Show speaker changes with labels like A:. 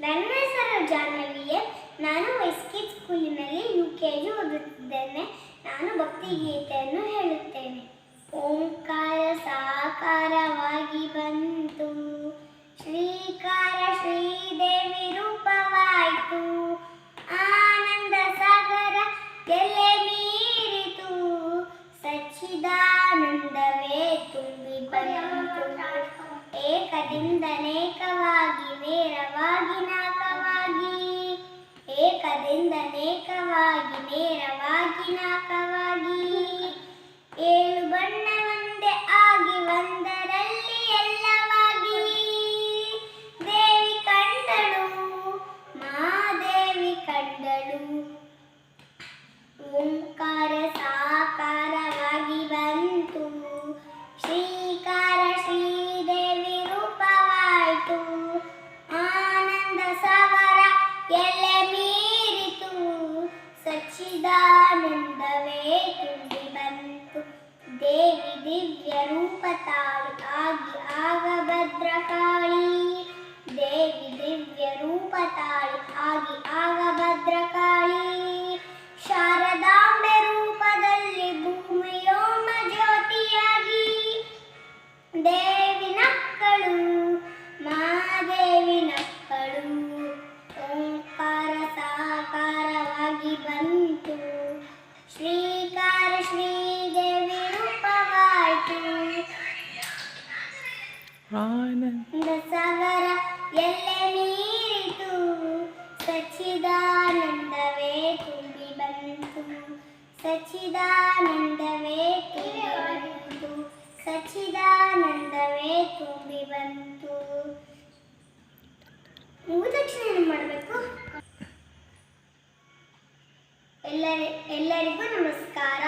A: ನನ್ನ ಹೆಸರು ಜಾಹ್ನವಿ. ನಾನು ವೈಸ್ಕಿಟ್ ಸ್ಕೂಲಿನಲ್ಲಿ ಯು ಕೆ ಜಿ ಓದುತ್ತಿದ್ದೇನೆ. ನಾನು ಭಕ್ತಿ ಗೀತೆಯನ್ನು ಹೇಳುತ್ತೇನೆ. ಓಂಕಾರ ಸಾಕಾರವಾಗಿ ಬಂತು. ಶ್ರೀಕಾರ ಶ್ರೀದೇವಿ ರೂಪವಾಯಿತು. ಆನಂದ ಸಾಗರ ಎಲ್ಲೆ ಮೀರಿತು. ಸಚ್ಚಿದಾನಂದವೇ ತುಂಬಿ ಬಂತು. ಏಕದಿಂದನೇಕವಾಗಿ cadeira, máquina, cadeira. न्दवृणी बन्तु देवि दिव्याूपतायि आगि आगभद्रका देवि दिव्याूपतागि आगभद्रका ಶ್ರೀದೇವಿ ರೂಪವಾಯಿತು. ಸಾಗರ ಎಲ್ಲೆ ಮೀರಿತು. ಸಚ್ಚಿದಾನಂದವೇ ತುಂಬಿ ಬಂತು. ಸಚ್ಚಿದಾನಂದವೇ ತುಂಬಿ ಬಂತು. ಸಚ್ಚಿದಾನಂದವೇ ತುಂಬಿ ಬಂತು. ಮುಗಿದ ತಕ್ಷಣ ಏನು ಮಾಡಬೇಕು? ಎಲ್ಲರಿ ಎಲ್ಲರಿಗೂ ನಮಸ್ಕಾರ.